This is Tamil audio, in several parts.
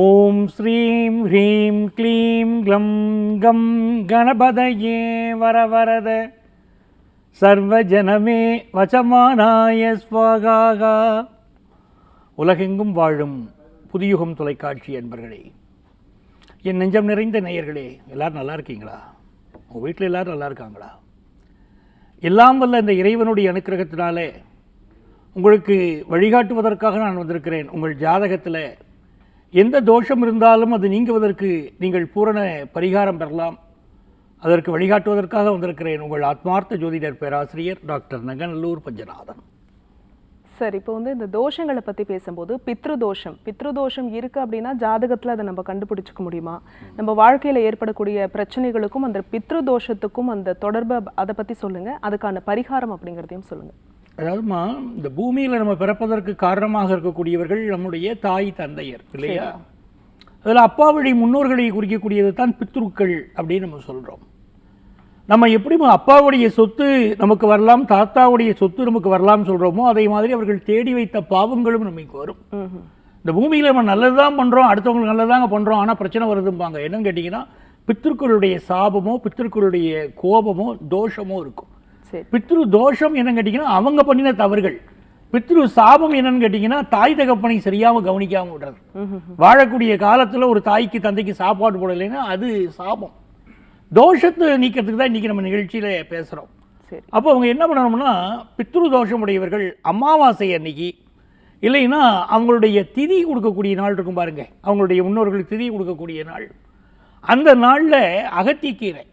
ஓம் ஸ்ரீம் ஹ்ரீம் க்ளீம் க்ளம் கம் கணபதயே வரவரத. சர்வஜனமே வசமானாய ஸ்வாகாகா உலகெங்கும் வாழும் புதியுகம் தொலைக்காட்சி என்பர்களே என் நெஞ்சம் நிறைந்த நேயர்களே எல்லோரும் நல்லா இருக்கீங்களா? உங்கள் வீட்டில் எல்லாரும் நல்லா இருக்காங்களா? எல்லாம் வல்ல இந்த இறைவனுடைய அனுக்கிரகத்தினாலே உங்களுக்கு வழிகாட்டுவதற்காக நான் வந்திருக்கிறேன். உங்கள் ஜாதகத்தில் எந்த தோஷம் இருந்தாலும் அது நீங்குவதற்கு நீங்கள் பூரண பரிகாரம் பெறலாம். அதற்கு வழிகாட்டுவதற்காக வந்திருக்கிறேன் உங்கள் ஆத்மார்த்த ஜோதிடர் பேராசிரியர் டாக்டர் நகநல்லூர் பஞ்சநாதன். சார் இப்போ வந்து இந்த தோஷங்களை பத்தி பேசும்போது பித்ரு தோஷம் பித்ரு தோஷம் இருக்கு அப்படின்னா ஜாதகத்துல அதை நம்ம கண்டுபிடிச்சுக்க முடியுமா? நம்ம வாழ்க்கையில ஏற்படக்கூடிய பிரச்சனைகளுக்கும் அந்த பித்ரு தோஷத்துக்கும் அந்த தொடர்பை அதை பத்தி சொல்லுங்க. அதுக்கான பரிகாரம் அப்படிங்கிறதையும் சொல்லுங்க. அதாவதுமா இந்த பூமியில் நம்ம பிறப்பதற்கு காரணமாக இருக்கக்கூடியவர்கள் நம்முடைய தாய் தந்தையர் இல்லையா? அதில் அப்பா வழி முன்னோர்களை குறிக்கக்கூடியது தான் பித்ருக்கள் அப்படின்னு நம்ம சொல்கிறோம் நம்ம எப்படி அப்பாவுடைய சொத்து நமக்கு வரலாம் தாத்தாவுடைய சொத்து நமக்கு வரலாம்னு சொல்கிறோமோ அதே மாதிரி அவர்கள் தேடி வைத்த பாவங்களும் நமக்கு வரும். இந்த பூமியில் நம்ம நல்லது தான் பண்ணுறோம் அடுத்தவங்களுக்கு நல்லதாங்க பண்ணுறோம் ஆனால் பிரச்சனை வருதும்பாங்க. என்னன்னு கேட்டிங்கன்னா பித்ருக்களுடைய சாபமோ பித்ருக்களுடைய கோபமோ தோஷமோ இருக்கும். சரி. பித்ரு தோஷம் என்னன்னு கேட்டிங்கன்னா அவங்க பண்ணின தவறுகள். பித்ரு சாபம் என்னன்னு கேட்டிங்கன்னா தாய் தகப்பனை சரியாம கவனிக்காம விடுறது. வாழக்கூடிய காலத்துல ஒரு தாய்க்கு தந்தைக்கு சாப்பாடு போடலைன்னா அது சாபம். தோஷத்தை நீக்கிறதுக்கு தான் இன்னைக்கு நம்ம நிகழ்ச்சியில பேசுறோம். சரி. அப்போ அவங்க என்ன பண்ணணும்னா பித்ரு தோஷம் உடையவர்கள் அமாவாசை அன்னைக்கு இல்லைன்னா அவங்களுடைய திதி கொடுக்கக்கூடிய நாள் இருக்கும் பாருங்க. அவங்களுடைய முன்னோர்களுக்கு திதி கொடுக்கக்கூடிய நாள். அந்த நாளில் அகத்திக்கீரை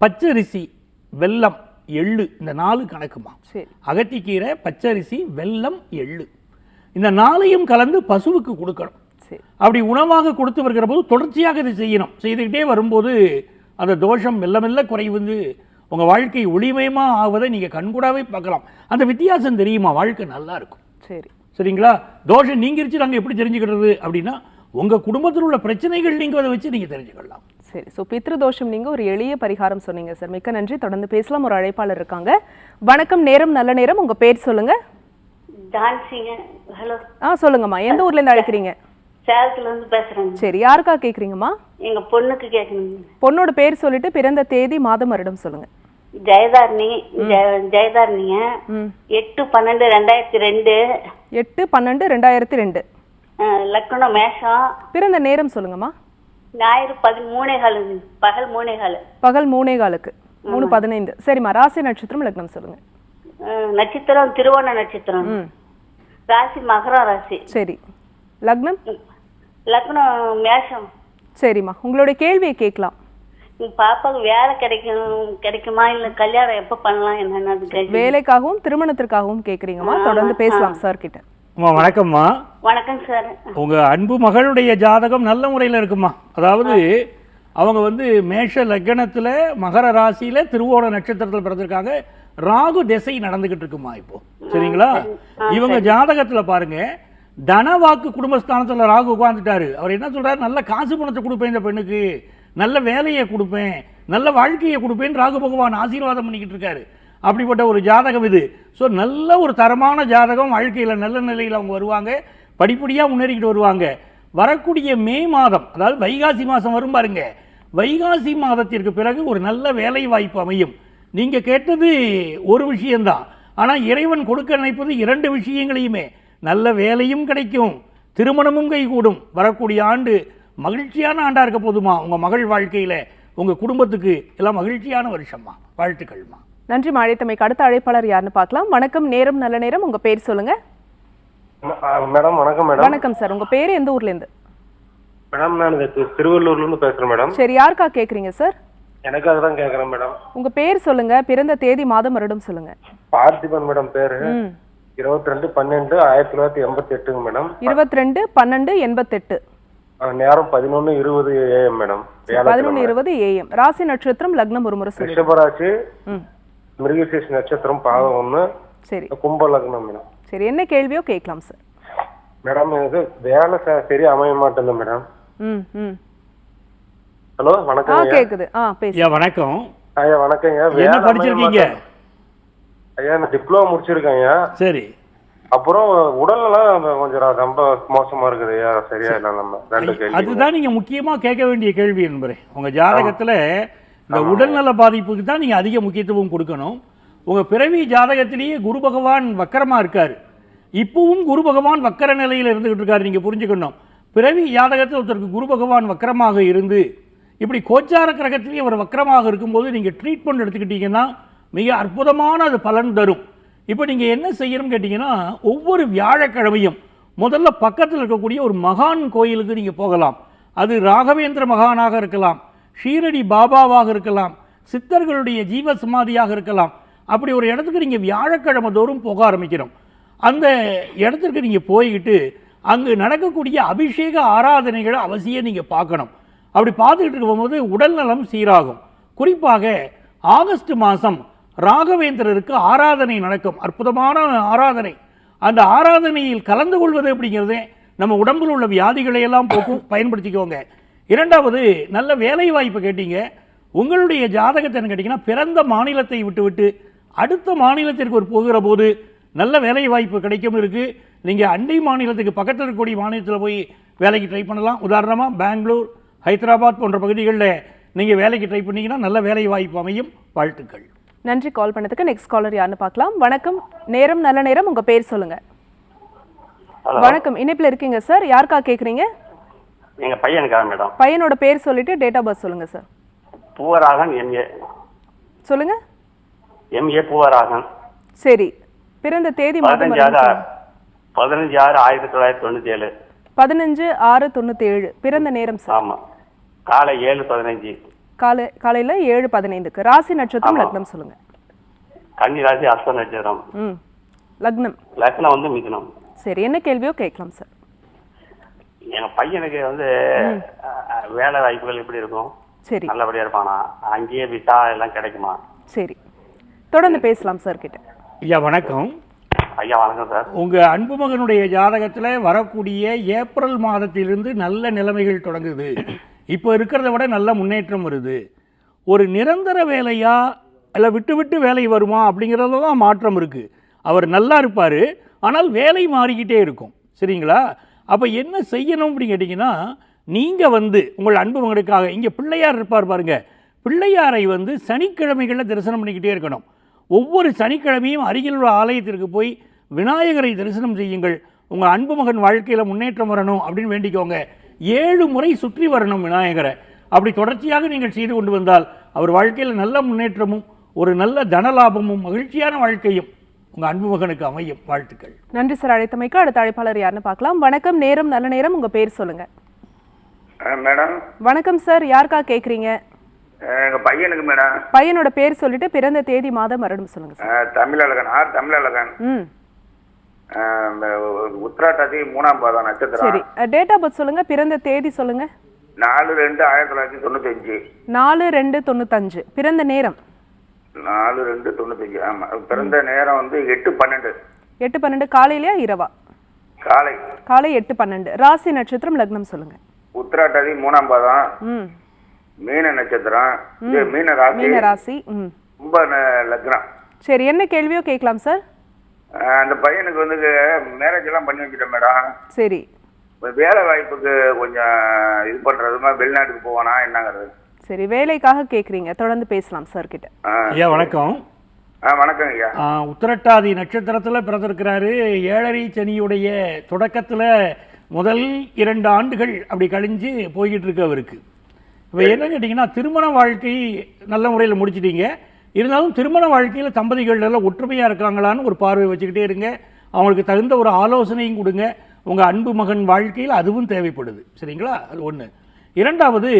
பச்சரிசி வெல்லம் எள்ளு இந்த நாலு கணக்குமா சரி. அகத்திக்கீரை பச்சரிசி வெல்லம் எள்ளு. இந்த நாளையும் கலந்து பசுவுக்கு கொடுக்கணும். சரி. அப்படி உணவாக கொடுத்து வருகிற போது தொடர்ச்சியாக இதை செய்யணும். செய்துக்கிட்டே வரும்போது அந்த தோஷம் மெல்ல மெல்ல குறைந்து உங்கள் வாழ்க்கை ஒளிமயமாக ஆவதை நீங்கள் கண்கூடாவே பார்க்கலாம். அந்த வித்தியாசம் தெரியுமா? வாழ்க்கை நல்லா இருக்கும் சரி. சரிங்களா? தோஷம் நீங்கிருச்சு நாங்கள் எப்படி தெரிஞ்சுக்கிறது? அப்படின்னா உங்கள் குடும்பத்தில் உள்ள பிரச்சனைகள் நீங்கள் அதை வச்சு நீங்கள் தெரிஞ்சுக்கலாம். சரி. ஸோ பித்ரு தோஷம் நீங்க ஒரு எளிய பரிகாரம் சொன்னீங்க சார் மிக்க நன்றி. தொடர்ந்து பேசலாம். ஒரு அழைப்பாளர் இருக்காங்க. வணக்கம். நேரம் நல்ல நேரம். உங்க பேர் சொல்லுங்க. ஜான்சிங்க ஹலோ. ஆ சொல்லுங்கம்மா. எந்த ஊர்ல இருந்து அழைக்கிறீங்க? சேலத்துல இருந்து பேசுறேங்க. சரி யாருக்கா கேக்குறீங்கம்மா? எங்க பொண்ணுக்கு கேட்கணுங்க பொண்ணோட பேர் சொல்லிட்டு பிறந்த தேதி மாதம் வருடம் சொல்லுங்க. ஜெயதாரணி ஜெய- ஜெயதாரணிங்க எட்டு பன்னெண்டு ரெண்டாயிரத்தி ரெண்டு. எட்டு பன்னெண்டு ரெண்டாயிரத்தி ரெண்டு. லக்னோ மேஷம். பிறந்த நேரம் சொல்லுங்கம்மா. ஞாயிறு பதிமூணே காலு பகல் மூணே காலு. பகல் மூணே காலுக்கு. மூணு பதினைந்து. சரிம்மா ராசி நட்சத்திரம் லக்னம் சொல்லுங்க. நட்சத்திரம் திருவோண நட்சத்திரம். ராசி மகரம் ராசி. சரி. லக்னம்? லக்னோ மேஷம். சரிம்மா. உங்களுடைய கேள்வியை கேட்கலாம். பாப்பாவுக்கு வேலை கிடைக்கும் கிடைக்குமா? இல்ல கல்யாணம் எப்ப பண்ணலாம்? என்னன்னு. வேலைக்காகவும் திருமணத்திற்காகவும் கேக்குறீங்கம்மா தொடர்ந்து பேசலாம் சார் கிட்ட அம்மா வணக்கம்மா. வணக்கம் சார். உங்க அன்பு மகளுடைய ஜாதகம் நல்ல முறையில் இருக்குமா அதாவது அவங்க வந்து மேஷ லக்னத்துல மகர ராசியில திருவோண நட்சத்திரத்தில் பிறந்திருக்காங்க. ராகு திசை நடந்துகிட்டு இருக்குமா இப்போ. சரிங்களா? இவங்க ஜாதகத்துல பாருங்க. தனவாக்கு குடும்பஸ்தானத்தில் ராகு உட்காந்துட்டாரு அவர் என்ன சொல்கிறார் நல்ல காசு பணத்தை கொடுப்பேன் இந்த பெண்ணுக்கு. நல்ல வேலையை கொடுப்பேன். நல்ல வாழ்க்கையை கொடுப்பேன் ராகு பகவான் ஆசீர்வாதம் பண்ணிக்கிட்டு இருக்காரு. அப்படிப்பட்ட ஒரு ஜாதகம் இது. ஸோ நல்ல ஒரு தரமான ஜாதகம் வாழ்க்கையில் நல்ல நிலையில் அவங்க வருவாங்க. படிப்படியாக முன்னேறிக்கிட்டு வருவாங்க. வரக்கூடிய மே மாதம் அதாவது வைகாசி மாதம் வரும் பாருங்க. வைகாசி மாதத்திற்கு பிறகு ஒரு நல்ல வேலை வாய்ப்பு அமையும். நீங்கள் கேட்டது ஒரு விஷயம்தான். ஆனால் இறைவன் கொடுக்க நினைப்பது இரண்டு விஷயங்களையுமே. நல்ல வேலையும் கிடைக்கும் திருமணமும் கைகூடும். வரக்கூடிய ஆண்டு மகிழ்ச்சியான ஆண்டா இருக்க போதுமா? உங்க மகள் வாழ்க்கையில உங்க குடும்பத்துக்கு எல்லாம் மகிழ்ச்சியான வருஷம்மா. வாழ்த்துக்கள்மா. நன்றி அழைத்தமைக்கு அடுத்த அழைப்பாளர் யாருன்னு பார்க்கலாம். வணக்கம் நேரம் நல்ல நேரம். உங்க பேர் சொல்லுங்க. மேடம் வணக்கம் மேடம். வணக்கம் சார். உங்க பேர் எந்த ஊர்ல இருந்து மேடம் நான் இந்த தி- திருவள்ளூர்ல இருந்து பேசுறேன் மேடம். சரி யாருக்கா கேக்குறீங்க சார்? எனக்காக தான் கேக்குறேன் மேடம். உங்க பேர் சொல்லுங்க. பிறந்த தேதி மாதம் வருடம் சொல்லுங்க. பார்த்திபன் மேடம் பேரு. இருபத்தி ரெண்டு பன்னெண்டு ஆயிரத்தி தொள்ளாயிரத்தி எண்பத்தி எட்டுங்க மேடம். இருபத்தி ரெண்டு பன்னெண்டு எண்பத்தெட்டு. நேரம் பதினொன்னு இருபது ஏஎம் மேடம். வியாழக்கிழமை. இருபது ஏஎம் ராசி நட்சத்திரம் லக்னம் ஒரு முறை ரிஷபராசி ம். மிருகசீஷ் நட்சத்திரம் பாதம் ஒண்ணு சரி. கும்ப லக்னம் மேடம். சரி என்ன கேள்வியோ கேட்கலாம் சார். மேடம் இது வேலை ச- சரியா அமைய மாட்டேங்குது மேடம். ம் ம். ஹலோ வணக்கம் கேக்குது. ஆ வணக்கம். ஐயா வணக்கங்க. என்ன படிச்சிருக்கீங்க. ஐயா நான் டிப்ளமோ முடிச்சிருக்கேன் ஐயா. சரி. அப்புறம் உடல்லாம் கொஞ்சம் ரொம்ப மோசமா இருக்குது ஐயா சரியா இல்லை நம்ம ரெண்டு கேள்வி. அதுதான் நீங்க முக்கியமா கேட்க வேண்டிய கேள்வி என்பரே. உங்க ஜாதகத்துல இந்த உடல்நல பாதிப்புக்கு தான் நீங்க அதிக முக்கியத்துவம் கொடுக்கணும். உங்க பிறவி ஜாதகத்திலேயே குரு பகவான் வக்கரமா இருக்காரு. இப்பவும் குரு பகவான் வக்கர நிலையில இருந்துகிட்டு இருக்காரு நீங்க புரிஞ்சுக்கணும். பிறவி ஜாதகத்தில் ஒருத்தருக்கு குரு பகவான் வக்கரமாக இருந்து இப்படி கோச்சார கிரகத்திலேயே அவர் வக்கரமாக இருக்கும்போது நீங்க ட்ரீட்மெண்ட் எடுத்துக்கிட்டீங்கன்னா மிக அற்புதமான அது பலன் தரும். இப்போ நீங்கள் என்ன செய்யணும்னு கேட்டிங்கன்னா ஒவ்வொரு வியாழக்கிழமையும் முதல்ல பக்கத்தில் இருக்கக்கூடிய ஒரு மகான் கோயிலுக்கு நீங்கள் போகலாம். அது ராகவேந்திர மகானாக இருக்கலாம் ஷீரடி பாபாவாக இருக்கலாம் சித்தர்களுடைய ஜீவ சமாதியாக இருக்கலாம். அப்படி ஒரு இடத்துக்கு நீங்கள் வியாழக்கிழமை தோறும் போக ஆரம்பிக்கிறோம் அந்த இடத்திற்கு நீங்கள் போய்கிட்டு அங்கு நடக்கக்கூடிய அபிஷேக ஆராதனைகளை அவசியம் நீங்கள் பார்க்கணும். அப்படி பார்த்துக்கிட்டு இருக்கும்போது உடல்நலம் சீராகும். குறிப்பாக ஆகஸ்ட் மாதம் ராகவேந்திரருக்கு ஆராதனை நடக்கும். அற்புதமான ஆராதனை. அந்த ஆராதனையில் கலந்து கொள்வது அப்படிங்கிறதே நம்ம உடம்பில் உள்ள வியாதிகளை எல்லாம் போக்கும் பயன்படுத்திக்கோங்க. இரண்டாவது நல்ல வேலை வாய்ப்பு கேட்டீங்க. உங்களுடைய ஜாதகத்தை என்ன கேட்டிங்கன்னா பிறந்த மாநிலத்தை விட்டுவிட்டு அடுத்த மாநிலத்திற்கு ஒரு போகிற போது நல்ல வேலை வாய்ப்பு கிடைக்கும் இருக்குது நீங்கள் அண்டை மாநிலத்துக்கு பக்கத்தில் இருக்கக்கூடிய மாநிலத்தில் போய் வேலைக்கு ட்ரை பண்ணலாம். உதாரணமாக பெங்களூர் ஹைதராபாத் போன்ற பகுதிகளில் நீங்கள் வேலைக்கு ட்ரை பண்ணிங்கன்னா நல்ல வேலை வாய்ப்பு அமையும். வாழ்த்துக்கள். நன்றி கால் பண்ணதுக்கு நெக்ஸ்ட் காலர் யாருன்னு பார்க்கலாம். வணக்கம். நேரம் நல்ல நேரம். உங்க பேர் சொல்லுங்க. ஹலோ வணக்கம். இணைப்புல இருக்கீங்க சார் யாருக்கா கேக்குறீங்க? எங்க பையனுக்கா மேடம்? பையனோட பேர் சொல்லிட்டு டேட் ஆஃப் பர்த் சொல்லுங்க சார் பூவராகன் எம்ஏ சொல்லுங்க. எம்ஏ பூவராகன். சரி. பிறந்த தேதி பதினஞ்சு ஆறு ஆயிரத்தி தொள்ளாயிரத்தி தொண்ணூத்தி ஏழு பதினஞ்சு ஆறு தொண்ணூத்தி ஏழு பிறந்த நேரம் சார் ஆமா. காலை ஏழு பதினஞ்சு. காலை காலையில ஏழு பதினைந்துக்கு. ராசி நட்சத்திரம். லக்னம் சொல்லுங்க. கன்னிராசி அஸ்த நட்சத்திரம். ம். லக்னம். லக்னம் வந்து மிதுனம். சரி என்ன கேள்வியோ கேட்கலாம் சார். எங்க பையனுக்கு வந்து வேலை வாய்ப்புகள் எப்படி இருக்கும். சரி. நல்லபடியா இருப்பானா? அங்கேயே விசா எல்லாம் கிடைக்குமா? சரி. தொடர்ந்து பேசலாம் சார் கிட்ட. ஐயா வணக்கம். ஐயா வணக்கம் சார். உங்க அன்பு மகனுடைய ஜாதகத்துல வரக்கூடிய ஏப்ரல் மாதத்திலிருந்து நல்ல நிலைமைகள் தொடங்குது. இப்போ இருக்கிறத விட நல்ல முன்னேற்றம் வருது. ஒரு நிரந்தர வேலையா? இல்லை விட்டு விட்டு வேலை வருமா? அப்படிங்கிறதுல தான் மாற்றம் இருக்குது அவர் நல்லா இருப்பார் ஆனால் வேலை மாறிக்கிட்டே இருக்கும். சரிங்களா? அப்போ என்ன செய்யணும் அப்படின்னு கேட்டிங்கன்னா நீங்கள் வந்து உங்கள் அன்பு மகனுக்காக இங்கே பிள்ளையார் இருப்பார் பாருங்கள் பிள்ளையாரை வந்து சனிக்கிழமைகளில் தரிசனம் பண்ணிக்கிட்டே இருக்கணும். ஒவ்வொரு சனிக்கிழமையும் அருகில் உள்ள ஆலயத்திற்கு போய் விநாயகரை தரிசனம் செய்யுங்கள். உங்கள் அன்பு மகன் வாழ்க்கையில் முன்னேற்றம் வரணும் அப்படின்னு வேண்டிக்கோங்க. ஏழு முறை சுற்றி வரணும் விநாயகரை. அப்படி தொடர்ச்சியாக நீங்கள் செய்து கொண்டு வந்தால் அவர் வாழ்க்கையில் நல்ல முன்னேற்றமும் ஒரு நல்ல தனலாபமும் மகிழ்ச்சியான வாழ்க்கையும் உங்கள் அன்பு மகனுக்கு அமையும். வாழ்த்துக்கள். நன்றி சார். அழைத்தமைக்கு அடுத்த அழைப்பாளர் யாருன்னு பார்க்கலாம். வணக்கம் நேரம் நல்ல நேரம் உங்க பேர் சொல்லுங்க. மேடம். வணக்கம் சார். யாருக்கா கேக்குறீங்க? எங்க பையனுக்கு மேடம். பையனோட பேர் சொல்லிட்டு பிறந்த தேதி மாதம் வருடம் சொல்லுங்க சார். தமிழழகன். ஆர் தமிழழகன். ம். உத்திராட்டாதி மூணாம் பாதம் சரி நட்சத்திரம் டேட் ஆஃப் பர்த் சொல்லுங்க பிறந்த தேதி சொல்லுங்க. நாலு ரெண்டு ஆயிரத்தி தொள்ளாயிரத்தி தொண்ணூத்தி அஞ்சு நாலு ரெண்டு தொண்ணூத்தஞ்சு பிறந்த நேரம். நாலு ரெண்டு தொண்ணூத்தஞ்சு ஆமா. பிறந்த நேரம் வந்து எட்டு பன்னெண்டு. எட்டு பன்னெண்டு காலையிலயா இரவா? காலை. காலை எட்டு பன்னெண்டு. ராசி நட்சத்திரம் லக்னம் சொல்லுங்க. உத்திராட்டாதி மூணாம் பாதம். மீன நட்சத்திரம். மீன ராசி. மீன ராசி ந- லக்னம். சரி என்ன கேள்வியோ கேட்கலாம் சார். அந்த பையனுக்கு வந்து மேரேஜ் எல்லாம் பண்ணி வச்சுட்டேன் மேடம் சரி. வேலை வாய்ப்புக்கு கொஞ்சம் இது பண்றதுமா வெளிநாட்டுக்கு போவானா என்னங்கிறது. சரி வேலைக்காக கேக்குறீங்க. தொடர்ந்து பேசலாம் சார் கிட்ட. ஐயா வணக்கம். ஆ வணக்கம் ஐயா. உத்திரட்டாதி நட்சத்திரத்தில் பிறந்திருக்கிறாரு ஏழரை சனியுடைய தொடக்கத்தில் முதல் இரண்டு ஆண்டுகள் அப்படி கழிஞ்சு போய்கிட்டு இருக்கு அவருக்கு. இப்போ என்ன கேட்டிங்கன்னா திருமண வாழ்க்கை நல்ல முறையில் முடிச்சிட்டீங்க. இருந்தாலும் திருமண வாழ்க்கையில் தம்பதிகள் எல்லாம் ஒற்றுமையாக இருக்காங்களான்னு ஒரு பார்வை வச்சுக்கிட்டே இருங்க. அவங்களுக்கு தகுந்த ஒரு ஆலோசனையும் கொடுங்க. உங்கள் அன்பு மகன் வாழ்க்கையில் அதுவும் தேவைப்படுது. சரிங்களா? அது ஒன்று இரண்டாவது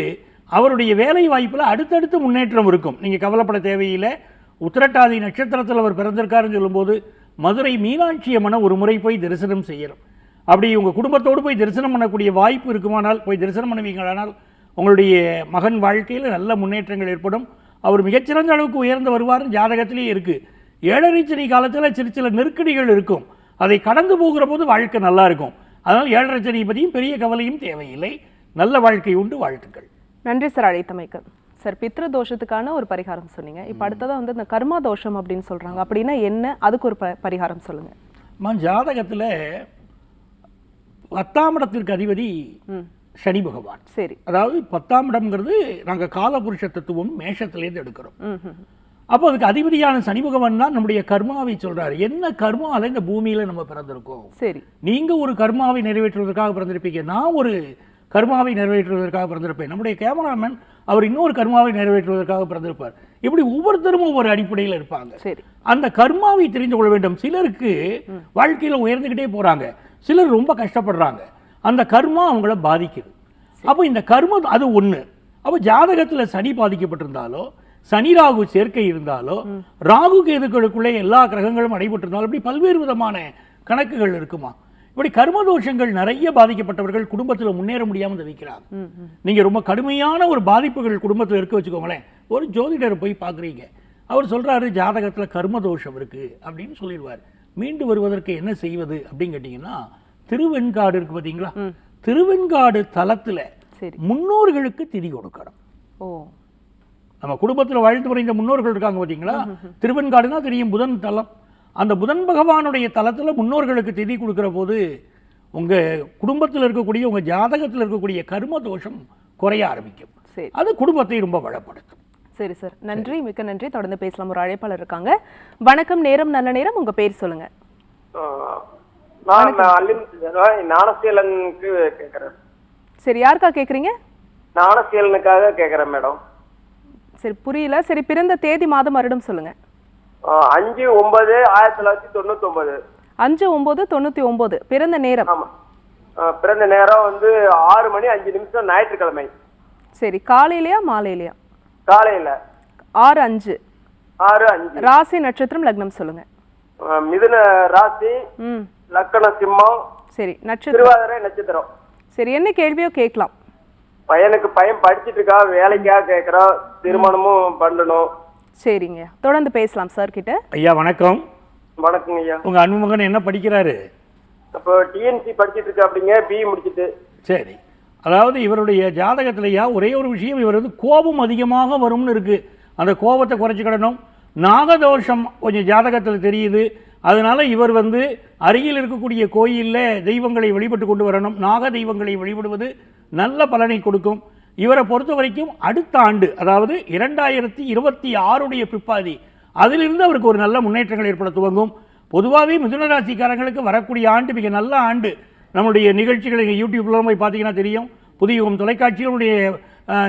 அவருடைய வேலை வாய்ப்பில் அடுத்தடுத்து முன்னேற்றம் இருக்கும். நீங்கள் கவலைப்பட தேவையில்லை. உத்திரட்டாதி நட்சத்திரத்தில் அவர் பிறந்திருக்காருன்னு சொல்லும்போது மதுரை மீனாட்சி அம்மனை ஒரு முறை போய் தரிசனம் செய்யணும். அப்படி உங்கள் குடும்பத்தோடு போய் தரிசனம் பண்ணக்கூடிய வாய்ப்பு இருக்குமானால் போய் தரிசனம் பண்ணுவீங்களானால் உங்களுடைய மகன் வாழ்க்கையில் நல்ல முன்னேற்றங்கள் ஏற்படும். அவர் மிகச்சிறந்த அளவுக்கு உயர்ந்து வருவார் ஜாதகத்திலேயே இருக்குது ஏழரை சனி காலத்தில் சிறு சில நெருக்கடிகள் இருக்கும். அதை கடந்து போகிற போது வாழ்க்கை நல்லா இருக்கும். அதனால் ஏழரை பற்றியும் பெரிய கவலையும் தேவையில்லை. நல்ல வாழ்க்கை உண்டு வாழ்த்துக்கள். நன்றி சார் அழைத்தமைக்கு. சார் பித்ரு தோஷத்துக்கான ஒரு பரிகாரம் சொன்னீங்க. இப்போ அடுத்ததா வந்து இந்த கர்மா தோஷம் அப்படின்னு சொல்றாங்க. அப்படின்னா என்ன? அதுக்கு ஒரு ப- பரிகாரம் சொல்லுங்க. அம்மா ஜாதகத்தில் பத்தாம் இடத்திற்கு அதிபதி சனி பகவான். சரி. அதாவது பத்தாம் இடம்ங்கிறது நாங்கள் காலபுருஷ தத்துவம் மேஷத்திலேருந்து எடுக்கிறோம். அப்போ அதுக்கு அதிபதியான சனி பகவான் தான் நம்முடைய கர்மாவை சொல்றாரு. என்ன கர்மால இந்த பூமியில நம்ம பிறந்திருக்கோம்? சரி. நீங்க ஒரு கர்மாவை நிறைவேற்றுவதற்காக பிறந்திருப்பீங்க. நான் ஒரு கர்மாவை நிறைவேற்றுவதற்காக பிறந்திருப்பேன். நம்முடைய கேமராமேன் அவர் இன்னொரு கர்மாவை நிறைவேற்றுவதற்காக பிறந்திருப்பார். இப்படி ஒவ்வொருத்தரும் ஒவ்வொரு அடிப்படையில் இருப்பாங்க. சரி. அந்த கர்மாவை தெரிந்து கொள்ள வேண்டும். சிலருக்கு வாழ்க்கையில உயர்ந்துகிட்டே போறாங்க. சிலர் ரொம்ப கஷ்டப்படுறாங்க. அந்த கர்மா அவங்கள பாதிக்குது. அப்போ இந்த கர்மம் அது ஒண்ணு. அப்போ ஜாதகத்துல சனி பாதிக்கப்பட்டிருந்தாலோ சனி ராகு சேர்க்கை இருந்தாலோ ராகு கேதுக்களுக்குள்ளே எல்லா கிரகங்களும் அடைபட்டிருந்தாலும் இப்படி பல்வேறு விதமான கணக்குகள் இருக்குமா? இப்படி கர்ம தோஷங்கள் நிறைய பாதிக்கப்பட்டவர்கள் குடும்பத்துல முன்னேற முடியாம தவிக்கிறாங்க. நீங்க ரொம்ப கடுமையான ஒரு பாதிப்புகள் குடும்பத்துல இருக்க வச்சுக்கோங்களேன். ஒரு ஜோதிடரை போய் பார்க்குறீங்க அவர் சொல்றாரு ஜாதகத்துல கர்ம தோஷம் இருக்கு. அப்படின்னு சொல்லிடுவார். மீண்டு வருவதற்கு என்ன செய்வது அப்படின்னு கேட்டிங்கன்னா திருவெண்காடு இருக்கு பார்த்தீங்களா திருவெண்காடு தலத்துல சரி. முன்னோர்களுக்கு திதி கொடுக்கணும். ஓ. நம்ம குடும்பத்துல வாழ்ந்து வர இந்த முன்னோர்கள் இருக்காங்க பார்த்தீங்களா திருவெண்காடுனா தெரியும் புதன் தலம். அந்த புதன் பகவானுடைய தலத்துல முன்னோர்களுக்கு திதி கொடுக்கிற போது உங்க குடும்பத்தில் இருக்கக்கூடிய உங்க ஜாதகத்தில் இருக்கக்கூடிய கர்ம தோஷம் குறைய ஆரம்பிக்கும். சரி. அது குடும்பத்தை ரொம்ப வளப்படுத்தும். சரி சார். நன்றி. மிக்க நன்றி. தொடர்ந்து பேசலாம். ஒரு அழைப்பாளர் இருக்காங்க. வணக்கம் நேரம் நல்ல நேரம். உங்க பேர் சொல்லுங்க. நான் அன்லிமிட்டட் ஞானசீலனுக்கு கேட்குறேன். சரி யாருக்கா கேக்குறீங்க ஞானசீலனுக்காக கேட்குறேன் மேடம். சரி புரியல. சரி பிறந்த தேதி மாதம் வருடம் சொல்லுங்க. அஞ்சு ஒன்பது ஆயிரத்தி தொள்ளாயிரத்தி தொண்ணூத்தி ஒன்பது அஞ்சு ஒன்பது தொண்ணூத்தி ஒன்பது. பிறந்த நேரம். ஆமா. பிறந்த நேரம் வந்து ஆறு மணி அஞ்சு நிமிஷம் ஞாயிற்றுக்கிழமை. சரி காலையிலயா மாலையிலயா? காலையில. ஆறு அஞ்சு. ஆறு அஞ்சு. ராசி நட்சத்திரம் லக்னம் சொல்லுங்க. மிதுன ராசி. ம். லக்கண சிம்மம் சரி நட்சத்திரம். திருவாதிரை நட்சத்திரம். சரி என்ன கேள்வியோ கேட்கலாம். பையனுக்கு பையன் படிச்சிட்டு இருக்கா வேலைக்காக கேட்கறான் திருமணமும் பண்ணணும். சரிங்க. தொடர்ந்து பேசலாம் சார் கிட்ட. ஐயா வணக்கம். வணக்கங்க ஐயா. உங்க அன்புமகன் என்ன படிக்கிறாரு? அப்போ டிஎன்சி படிச்சிட்டு இருக்கா அப்படிங்க பிஇ முடிச்சிட்டு. சரி. அதாவது இவருடைய ஜாதகத்திலேயா ஒரே ஒரு விஷயம் இவர் வந்து கோபம் அதிகமாக வரும்னு இருக்கு. அந்த கோபத்தை குறைச்சிக்கிடணும். நாகதோஷம் கொஞ்சம் ஜாதகத்தில் தெரியுது. அதனால் இவர் வந்து அருகில் இருக்கக்கூடிய கோயிலில் தெய்வங்களை வழிபட்டு கொண்டு வரணும். நாக தெய்வங்களை வழிபடுவது நல்ல பலனை கொடுக்கும். இவரை பொறுத்த வரைக்கும் அடுத்த ஆண்டு அதாவது இரண்டாயிரத்தி இருபத்தி ஆறுடைய பிற்பாதி அதிலிருந்து அவருக்கு ஒரு நல்ல முன்னேற்றங்கள் ஏற்பட துவங்கும். பொதுவாகவே மிதுன ராசிக்காரங்களுக்கு வரக்கூடிய ஆண்டு மிக நல்ல ஆண்டு. நம்முடைய நிகழ்ச்சிகளை இங்கே யூடியூப்ல போய் பார்த்தீங்கன்னா தெரியும். புதிய தொலைக்காட்சியினுடைய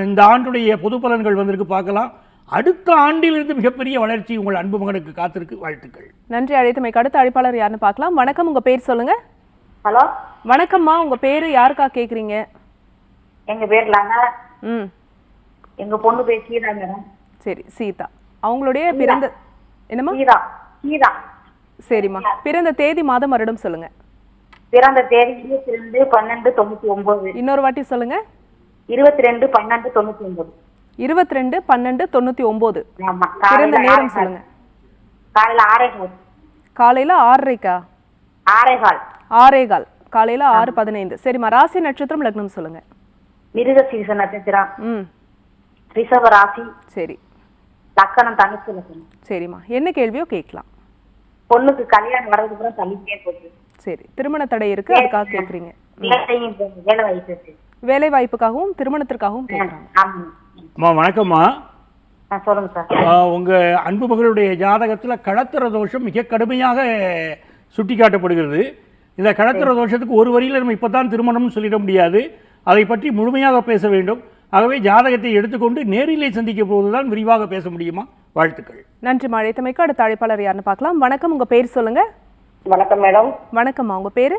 இந்த ஆண்டுடைய பொது பலன்கள் வந்திருக்கு பார்க்கலாம். அடுத்த ஆண்டிலிருந்து மிகப்பெரிய வளர்ச்சி உங்கள் அன்பு மகனுக்கு காத்திருக்கு வாழ்த்துக்கள். நன்றி அழைத்தமைக்கு அடுத்த அழைப்பாளர் யாருன்னு பார்க்கலாம். வணக்கம் உங்க பேர் சொல்லுங்க. ஹலோ? வணக்கம்மா உங்க பேரு யாருக்கா கேக்குறீங்க? எங்க பேர் லதா. ம். எங்க பொண்ணு பேர் கீதா மேடம். சரி சீதா. அவங்களுடைய பிறந்த என்னம்மா? கீதா கீதா சரிம்மா. பிறந்த தேதி மாதம் வருடம் சொல்லுங்க. பிறந்த தேதி இருபத்தி ரெண்டு பன்னெண்டு தொண்ணூத்தி ஒன்பது இன்னொரு வாட்டி சொல்லுங்க. இருபத்தி ரெண்டு பன்னெண்டு தொண்ணூத்தி ஒன்பது இருபத்தி ரெண்டு பன்னெண்டு தொண்ணூத்தி ஒன்பது பிறந்த நேரம் சொல்லுங்க கால். காலையில ஆறே கால். காலையில ஆறரைக்கா? ஆறே கால். ஆறே கால். காலையில ஆறு பதினைந்து. சரிம்மா ராசி நட்சத்திரம் லக்னம் சொல்லுங்க. மிருக சீச நட்சத்திரம். ம். ரிஷப ராசி. சரி. லக்கணம் தனுசு லக்கணம். சரிம்மா என்ன கேள்வியோ கேட்கலாம். பொண்ணுக்கு கல்யாணம் வர்றதுக்கு அப்புறம் தள்ளிட்டே போச்சு சரி திருமண தடை இருக்கு அதுக்காக கேக்குறீங்க வேலை வாய்ப்பு வேலை வாய்ப்புக்காகவும் திருமணத்திற்காகவும் கேட்குறாங்க. ஆமா. அம்மா வணக்கம்மா. சொல்லுங்க சார். உங்க அன்பு மகளுடைய ஜாதகத்தில் கடத்திர தோஷம் மிக கடுமையாக சுட்டிக்காட்டப்படுகிறது. இந்த கடத்திர தோஷத்துக்கு ஒரு வரியில் நம்ம இப்போ தான் திருமணம்னு சொல்லிட முடியாது. அதை பற்றி முழுமையாக பேச வேண்டும். ஆகவே ஜாதகத்தை எடுத்துக்கொண்டு நேரிலே சந்திக்க போதுதான் விரிவாக பேச முடியுமா? வாழ்த்துக்கள். நன்றி அழைத்தமைக்கு அடுத்த அழைப்பாளர் யாருன்னு பார்க்கலாம். வணக்கம். உங்க பேர் சொல்லுங்க. வணக்கம் மேடம். வணக்கம்மா. உங்க பேரு?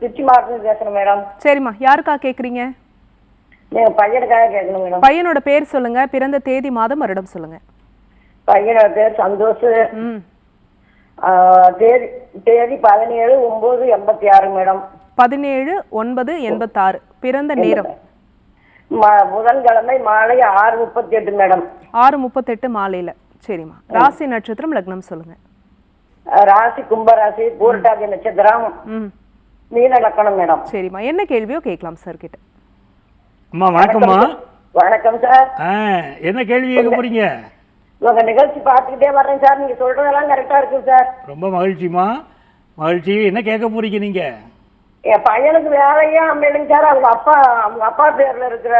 திருச்சி மாவட்டத்தில் பேசுறேன் மேடம். சரிம்மா. யாருக்கா கேக்குறீங்க? பையனுக்காக கேட்கணும் மேடம். பையனோட பேர் சொல்லுங்க பிறந்த தேதி மாதம் வருடம் சொல்லுங்க. பையனோட பேர் சந்தோஷ். தேதி தேதி பதினேழு ஒன்பது எண்பத்தி ஆறு மேடம். பதினேழு ஒன்பது எண்பத்தாறு. பிறந்த நேரம். புதன்கிழமை மாலை ஆறு முப்பத்தி எட்டு மேடம். ஆறு முப்பத்தெட்டு மாலையில. சரிம்மா. ராசி நட்சத்திரம் லக்னம் சொல்லுங்க. ராசி கும்பராசி பூரட்டாதி நட்சத்திரம். மீன லக்கணம் மேடம். சரிம்மா. என்ன கேள்வியோ கேட்கலாம் சார் கிட்ட. அம்மா வணக்கம்மா. வணக்கம் சார். என்ன கேள்வி கேட்க போறீங்க? உங்க நிகழ்ச்சி பார்த்துக்கிட்டே வர்றேன் சார். நீங்க சொல்றதெல்லாம் கரெக்டா இருக்கு சார். ரொம்ப மகிழ்ச்சிம்மா. மகிழ்ச்சி. என்ன கேட்க போறீங்க நீங்க? என் பையனுக்கு வேலையும் அமையலைங்க சார். அவங்க அப்பா அவங்க அப்பா பேர்ல இருக்கிற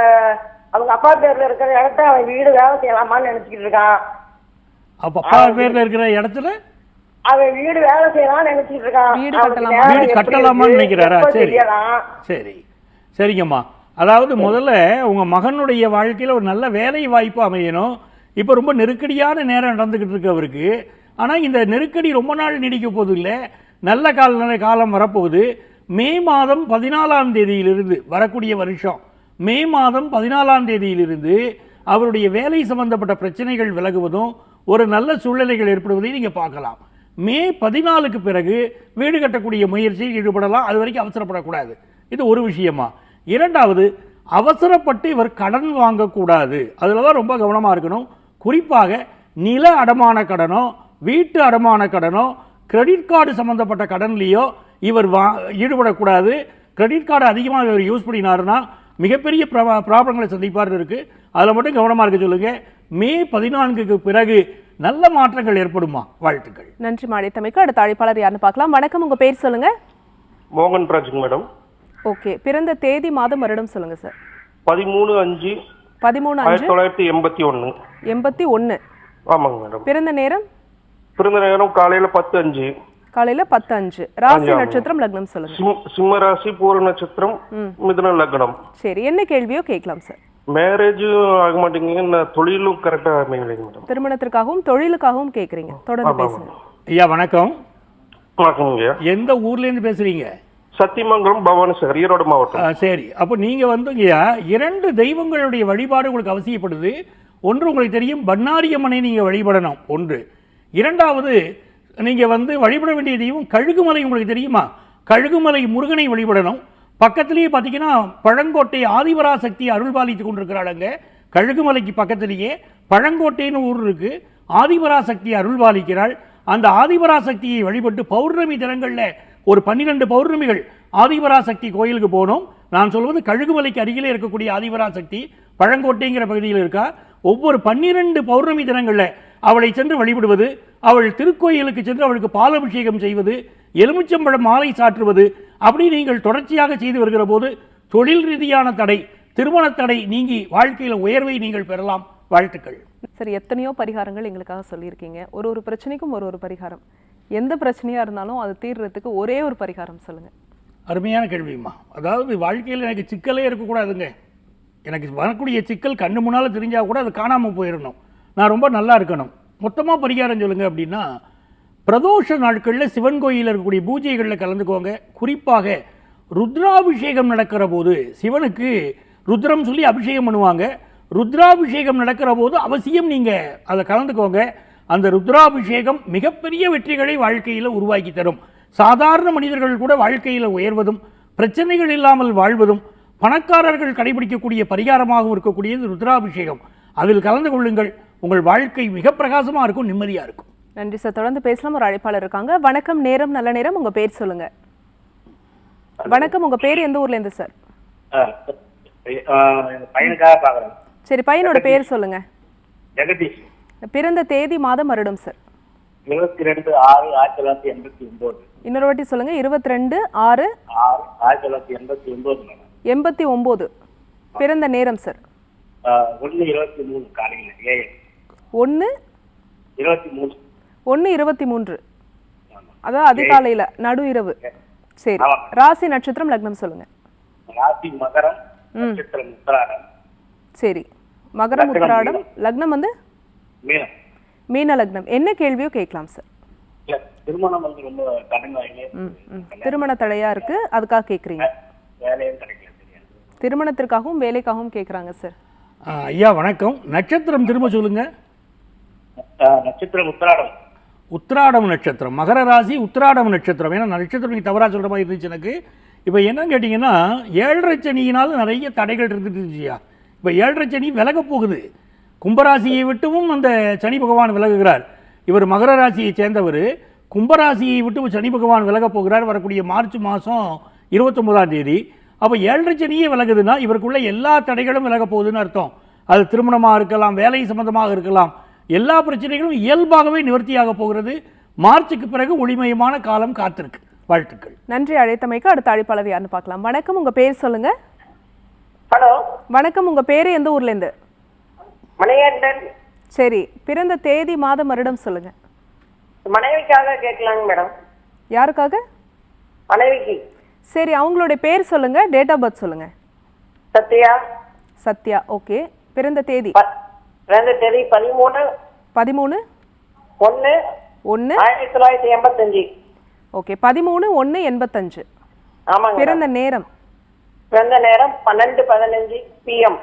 அவங்க அப்பா பேர்ல இருக்கிற இடத்த அவன் வீடு வேலை செய்யலாமான்னு நினைச்சுக்கிட்டு இருக்கான். அப்ப அப்பா பேர்ல இருக்கிற இடத்துல? அவன் வீடு வேலை செய்யலாம்னு நினைச்சிட்டு இருக்கான். வீடு கட்டலாமான்னு? நினைக்கிறாரா? சரி. சரி. சரிங்கம்மா. அதாவது முதல்ல உங்க மகனுடைய வாழ்க்கையில ஒரு நல்ல வேலை வாய்ப்பு அமையணும். இப்போ ரொம்ப நெருக்கடியான நேரம் நடந்துகிட்டு இருக்கு அவருக்கு. ஆனா இந்த நெருக்கடி ரொம்ப நாள் நீடிக்க போகுது இல்லை நல்ல கால காலம் வரப்போகுது. மே மாதம் பதினாலாம் தேதியிலிருந்து வரக்கூடிய வருஷம். மே மாதம் பதினாலாம் தேதியிலிருந்து அவருடைய வேலை சம்பந்தப்பட்ட பிரச்சனைகள் விலகுவதும் ஒரு நல்ல சூழ்நிலைகள் ஏற்படுவதையும் நீங்க பார்க்கலாம். மே பதினாலுக்கு பிறகு வீடு கட்டக்கூடிய முயற்சியில் ஈடுபடலாம். அது வரைக்கும் அவசரப்படக்கூடாது. இது ஒரு விஷயமா? இரண்டாவது அவசரப்பட்டு இவர் கடன் வாங்கக்கூடாது. அதில் தான் ரொம்ப கவனமாக இருக்கணும். குறிப்பாக நில அடமான கடனோ வீட்டு அடமான கடனோ கிரெடிட் கார்டு சம்மந்தப்பட்ட கடன்லேயோ இவர் வா ஈடுபடக்கூடாது. கிரெடிட் கார்டு அதிகமாக இவர் யூஸ் பண்ணினாருன்னா மிகப்பெரிய ப்ராப்ளங்களை சந்திப்பார் இருக்கு. அதில் மட்டும் கவனமாக இருக்க சொல்லுங்க. மே பதினான்குக்கு பிறகு நல்ல மாற்றங்கள் ஏற்படுமா? வாழ்த்துக்கள். நன்றி மாடித்தமைக்கு அடுத்த அழைப்பாளர் யாருன்னு பார்க்கலாம். வணக்கம். உங்க பேர் சொல்லுங்க. மோகன் ராஜுங்க மேடம். ஓகே. பிறந்த தேதி மாதம் வருடம் சொல்லுங்க சார் பதிமூணு அஞ்சு பதிமூணு ஆயிரத்தி அஞ்சு தொள்ளாயிரத்தி எண்பத்தி ஒன்று எண்பத்தி ஒன்று ஆமாங்க மேடம். பிறந்த நேரம்? பிறந்த நேரம் காலையில பத்து அஞ்சு. காலையில பத்து அஞ்சு. ராசி. நட்சத்திரம் லக்னம் சொல்லுங்க. சிம் சிம்ம ராசி பூர நட்சத்திரம் மிதுன லக்னம். சரி என்ன கேள்வியோ கேட்கலாம் சார் மேரேஜும் ஆக மாட்டேங்குது. தொழிலும் கரெக்டாக அமையலைங்க மேடம். திருமணத்திற்காகவும் தொழிலுக்காகவும் கேக்குறீங்க தொடர்ந்து பேசுங்க. ஐயா வணக்கம். வணக்கங்க எந்த ஊர்லேருந்து பேசுறீங்க? சத்தியமங்கலம் பவானி சாகர் ஈரோடு மாவட்டம். சரி. அப்போ நீங்க வந்துங்கய்யா இரண்டு தெய்வங்களுடைய வழிபாடு உங்களுக்கு அவசியப்படுது. ஒன்று உங்களுக்கு தெரியும் பன்னாரியம்மனை நீங்க வழிபடணும். ஒன்று. இரண்டாவது நீங்க வந்து வழிபட வேண்டிய தெய்வம் கழுகுமலை உங்களுக்கு தெரியுமா? கழுகுமலை முருகனை வழிபடணும். பக்கத்திலேயே பார்த்தீங்கன்னா பழங்கோட்டை ஆதிபராசக்தி அருள்பாலித்து கொண்டிருக்கிறாளுங்க கழுகுமலைக்கு பக்கத்திலேயே பழங்கோட்டைன்னு ஊர் இருக்கு. ஆதிபராசக்தி அருள்பாலிக்கிறாள். அந்த ஆதிபராசக்தியை வழிபட்டு பௌர்ணமி தினங்கள்ல ஒரு பன்னிரண்டு பௌர்ணமிகள் ஆதிபராசக்தி கோயிலுக்கு போனோம். நான் சொல்வது கழுகுமலைக்கு அருகிலே இருக்கக்கூடிய ஆதிபராசக்தி பழங்கோட்டைங்கிற பகுதியில் இருக்கா? ஒவ்வொரு பன்னிரண்டு பௌர்ணமி தினங்களில் அவளை சென்று வழிபடுவது அவள் திருக்கோயிலுக்கு சென்று அவளுக்கு பாலாபிஷேகம் செய்வது எலுமிச்சம்பழம் மாலை சாற்றுவது அப்படி நீங்கள் தொடர்ச்சியாக செய்து வருகிற போது தொழில் ரீதியான தடை திருமண தடை நீங்கி வாழ்க்கையில உயர்வை நீங்கள் பெறலாம். வாழ்த்துக்கள். சரி எத்தனையோ பரிகாரங்கள் எங்களுக்காக சொல்லியிருக்கீங்க. ஒரு ஒரு பிரச்சனைக்கும் ஒரு ஒரு பரிகாரம். எந்த பிரச்சனையாக இருந்தாலும் அது தீர்றதுக்கு ஒரே ஒரு பரிகாரம் சொல்லுங்கள் அருமையான கேள்விம்மா அதாவது வாழ்க்கையில் எனக்கு சிக்கலே இருக்கக்கூடாதுங்க. எனக்கு வரக்கூடிய சிக்கல் கண்ணு முன்னால் தெரிஞ்சால் கூட அது காணாமல் போயிடணும். நான் ரொம்ப நல்லா இருக்கணும். மொத்தமாக பரிகாரம் சொல்லுங்கள் அப்படின்னா பிரதோஷ நாட்களில் சிவன் கோயிலில் இருக்கக்கூடிய பூஜைகளில் கலந்துக்கோங்க. குறிப்பாக ருத்ராபிஷேகம் நடக்கிற போது சிவனுக்கு ருத்ரம் சொல்லி அபிஷேகம் பண்ணுவாங்க. ருத்ராபிஷேகம் நடக்கிற போது அவசியம் நீங்கள் அதை கலந்துக்கோங்க. அந்த ருத்ராபிஷேகம் மிகப்பெரிய வெற்றிகளை வாழ்க்கையில் உருவாக்கி தரும். சாதாரண மனிதர்கள் கூட வாழ்க்கையில் உயர்வதும் பிரச்சனைகள் இல்லாமல் வாழ்வதும் பணக்காரர்கள் கடைபிடிக்கக்கூடிய பரிகாரமாகவும் இருக்கக்கூடியது ருத்ராபிஷேகம். அதில் கலந்து கொள்ளுங்கள். உங்கள் வாழ்க்கை மிக பிரகாசமாக இருக்கும் நிம்மதியாக இருக்கும். நன்றி சார். தொடர்ந்து பேசலாம். ஒரு அழைப்பாளர் இருக்காங்க. வணக்கம் நேரம் நல்ல நேரம். உங்க பேர் சொல்லுங்க. வணக்கம். உங்க பேர் எந்த ஊர்ல இருந்து சார்? பையனுக்காக பாக்குறேன் சரி பையனோட பேர் சொல்லுங்க. ஜெகதீஷ். பிறந்த தேதி மாதம் வருடம் சார் இருபத்தி ரெண்டு ஆறு ஆயிரத்தி தொள்ளாயிரத்தி எண்பத்தி ஒன்பது இன்னொரு வாட்டி சொல்லுங்க. இருபத்தி ரெண்டு ஆறு ஆயிரத்தி தொள்ளாயிரத்தி எண்பத்தி ஒன்பது எண்பத்தி ஒன்பது பிறந்த நேரம் சார் ஒன்று இருபத்தி மூணு காலையில் ஏஎம் ஒன்று இருபத்தி மூணு. ஒன்று இருபத்தி மூன்று. அதாவது அதிகாலையில நடு இரவு. சரி. ராசி நட்சத்திரம் லக்னம் சொல்லுங்க. ராசி மகரம் நட்சத்திரம் உத்தராடம். சரி. மகரம் லக்னம் உத்திராடம். லக்னம் வந்து? மீன லக்னம் என்ன கேள்வியோ கேட்கலாம் சார் இல்ல திருமணம் வந்து ரொம்ப திருமண தடையா இருக்கு. அதுக்காக தெரியாது. திருமணத்திற்காகவும் வேலைக்காகவும் கேட்குறாங்க சார் ஐயா வணக்கம். நட்சத்திரம் திரும்ப சொல்லுங்க. நட்சத்திரம் உத்தராடம். உத்திராடம் நட்சத்திரம். மகர ராசி உத்திராடம் நட்சத்திரம். ஏன்னா நட்சத்திரம் நீங்கள் தவறாக சொல்கிற மாதிரி இருந்துச்சு எனக்கு. இப்போ என்னன்னு கேட்டிங்கன்னா ஏழரை சனியினால் நிறைய தடைகள் இருந்துட்டு இருந்துச்சியா இப்போ ஏழரை சனி விலக போகுது. கும்பராசியை விட்டும் அந்த சனி பகவான் விலகுகிறார். இவர் மகர ராசியை சேர்ந்தவர். கும்பராசியை விட்டு சனி பகவான் விலகப் போகிறார். வரக்கூடிய மார்ச் மாதம் இருபத்தொன்பதாம் தேதி. அப்போ ஏழரை சனியே விலகுதுன்னா இவருக்குள்ள எல்லா தடைகளும் விலக போகுதுன்னு அர்த்தம். அது திருமணமாக இருக்கலாம் வேலை சம்பந்தமாக இருக்கலாம். எல்லா பிரச்சனைகளும் இயல்பாகவே நிவர்த்தியாக போகிறது. மார்ச்சுக்கு பிறகு ஒளிமயமான காலம் காத்திருக்கு. வாழ்த்துக்கள். நன்றி. அழைத்தமைக்கு அடுத்த அழைப்பாளர் யாருன்னு பார்க்கலாம். வணக்கம். உங்க பேர் சொல்லுங்க. ஹலோ. வணக்கம். உங்க பேரு எந்த ஊர்ல இருந்து? மணிகண்டன். சரி பிறந்த தேதி மாதம் வருடம் சொல்லுங்க. மனைவிக்காக கேட்கலாங்க மேடம். யாருக்காக? மனைவிக்கு. சரி அவங்களுடைய பேர் சொல்லுங்க டேட் ஆஃப் பர்த் சொல்லுங்க. சத்யா. சத்யா ஓகே பிறந்த தேதி? பிறந்த தேதி பதிமூணு. பதிமூணு? ஒன்று ஒன்று ஆயிரத்தி தொள்ளாயிரத்தி எண்பத்தஞ்சு. ஓகே பதிமூணு ஒன்று எண்பத்தஞ்சு. ஆமாங்க பிறந்த. நேரம்? பிறந்த நேரம் பன்னெண்டு பதினஞ்சு பிஎம்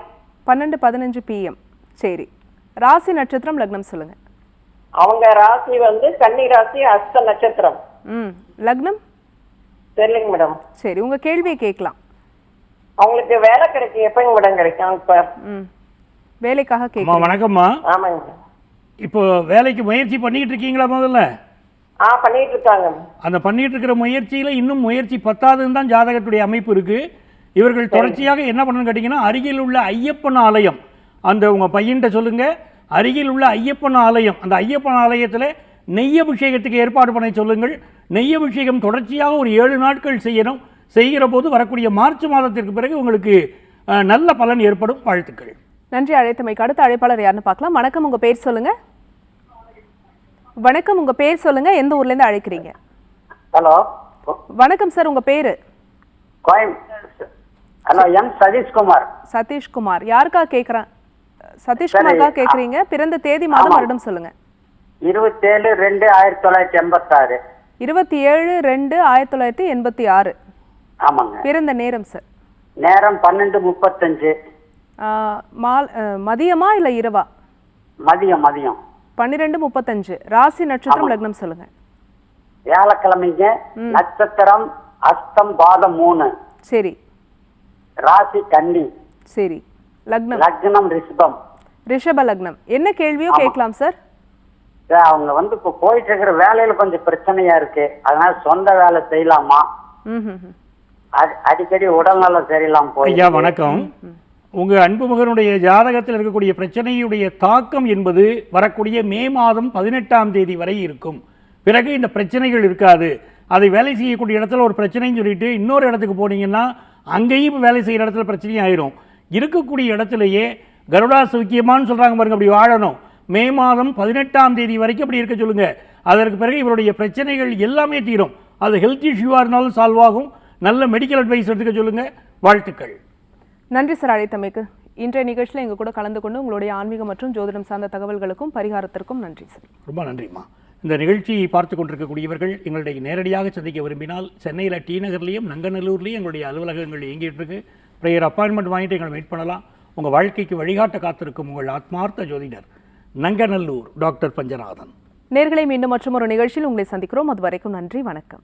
பன்னெண்டு பதினஞ்சு பிஎம் சரி. ராசி நட்சத்திரம் லக்னம் சொல்லுங்க. அவங்க ராசி வந்து கன்னி ராசி அஸ்த நட்சத்திரம். ம். லக்னம்? சரிங்க மேடம். சரி உங்க கேள்வியை கேட்கலாம். அவங்களுக்கு வேலை கிடைக்கும். எப்பங்க மேடம் கிடைக்கும்? இப்ப. ம். வேலைக்காக அம்மா கேட்கலாம் வணக்கம்மா. ஆமாங்க. இப்போ வேலைக்கு முயற்சி பண்ணிக்கிட்டு இருக்கீங்களா முதல்ல? ஆ பண்ணிட்டு இருக்காங்க. அந்த பண்ணிட்டு இருக்கிற முயற்சியில் இன்னும் முயற்சி பத்தாதுன்னு தான் ஜாதகத்துடைய அமைப்பு இருக்கு. இவர்கள் தொடர்ச்சியாக என்ன பண்ணணும்னு கேட்டிங்கன்னா அருகில் உள்ள ஐயப்பன் ஆலயம். அந்த உங்கள் பையன்கிட்ட சொல்லுங்க. அருகில் உள்ள ஐயப்பன் ஆலயம் அந்த ஐயப்பன் ஆலயத்தில் நெய் அபிஷேகத்துக்கு ஏற்பாடு பண்ண சொல்லுங்கள். நெய் அபிஷேகம் தொடர்ச்சியாக ஒரு ஏழு நாட்கள் செய்யணும். செய்கிற போது வரக்கூடிய மார்ச் மாதத்திற்கு பிறகு உங்களுக்கு நல்ல பலன் ஏற்படும். வாழ்த்துக்கள். நன்றி அழைத்தமைக்கு. அடுத்த அழைப்பாளர் யாருன்னு பார்க்கலாம். வணக்கம் உங்க பேர் சொல்லுங்க. வணக்கம் உங்க பேர் சொல்லுங்க. எந்த ஊர்ல இருந்து அழைக்கிறீங்க? ஹலோ. வணக்கம் சார். உங்க பேரு? கோயம் ஹலோ எம் சதீஷ்குமார். சதீஷ்குமார். யாருக்கா கேக்குறேன் சதீஷ்குமாருக்கா கேக்குறீங்க. பிறந்த தேதி மாதம் வருடம் சொல்லுங்க. இருபத்தேழு ரெண்டு ஆயிரத்தி தொள்ளாயிரத்தி எண்பத்தாறு. இருபத்தி ஏழு ரெண்டு ஆயிரத்தி தொள்ளாயிரத்தி எண்பத்தி ஆறு ஆமாங்க. பிறந்த நேரம் சார் நேரம் பன்னெண்டு முப்பத்தஞ்சு. மால் மதியமா இல்ல இரவா? மதியம் மதியம். பன்னிரெண்டு முப்பத்தஞ்சு. ராசி நட்சத்திரம் லக்னம் சொல்லுங்க. வியாழக்கிழமைங்க நட்சத்திரம் அஸ்தம் பாதம் மூணு. சரி. ராசி கன்னி. சரி. லக்னம். லக்னம் ரிஷபம். ரிஷப லக்னம். என்ன கேள்வியோ கேட்கலாம் சார். சார், அவங்க வந்து இப்போ போயிட்டு இருக்கிற வேலையில கொஞ்சம் பிரச்சனையா இருக்கு. அதனால சொந்த வேலை செய்யலாமா? அடிக்கடி உடல்நலம் சரியில்லாம போய் ஐயா வணக்கம். உங்க அன்பு மகனுடைய ஜாதகத்தில் இருக்கக்கூடிய பிரச்சனையுடைய தாக்கம் என்பது வரக்கூடிய மே மாதம் பதினெட்டாம் தேதி வரை இருக்கும். பிறகு இந்த பிரச்சனைகள் இருக்காது. அதை வேலை செய்யக்கூடிய இடத்துல ஒரு பிரச்சனைன்னு சொல்லிட்டு இன்னொரு இடத்துக்கு போனீங்கன்னா அங்கேயும் வேலை செய்யற இடத்துல பிரச்சனை ஆயிரும் இருக்கக்கூடிய இடத்துலயே கருடா சௌக்கியமான்னு சொல்றாங்க பாருங்க அப்படி வாழணும். மே மாதம் பதினெட்டாம் தேதி வரைக்கும் அப்படி இருக்க சொல்லுங்க. அதற்கு பிறகு இவருடைய பிரச்சனைகள் எல்லாமே தீரும். அது ஹெல்த் இஷ்யூவாக இருந்தாலும் சால்வ் ஆகும். நல்ல மெடிக்கல் அட்வைஸ் எடுத்துக்க சொல்லுங்க. வாழ்த்துக்கள். நன்றி சார் அழைத்தமைக்கு. இன்றைய நிகழ்ச்சியில் எங்க கூட கலந்து கொண்டு உங்களுடைய ஆன்மீகம் மற்றும் ஜோதிடம் சார்ந்த தகவல்களுக்கும் பரிகாரத்திற்கும் நன்றி சார். ரொம்ப நன்றிம்மா. இந்த நிகழ்ச்சியை பார்த்து கொண்டிருக்கக்கூடியவர்கள் எங்களுடைய நேரடியாக சந்திக்க விரும்பினால் சென்னையில் டி நகர்லேயும் நங்கநல்லூர்லேயும் எங்களுடைய அலுவலகங்கள் இயங்கிட்டு இருக்கு. ப்ரேயர் அப்பாயின்மெண்ட் வாங்கிட்டு எங்களை மீட் பண்ணலாம். உங்கள் வாழ்க்கைக்கு வழிகாட்ட காத்திருக்கும் உங்கள் ஆத்மார்த்த ஜோதிடர் நங்கநல்லூர் டாக்டர் பஞ்சநாதன். நேர்களை மீண்டும் மற்றும் ஒரு நிகழ்ச்சியில் உங்களை சந்திக்கிறோம். அது வரைக்கும் நன்றி வணக்கம்.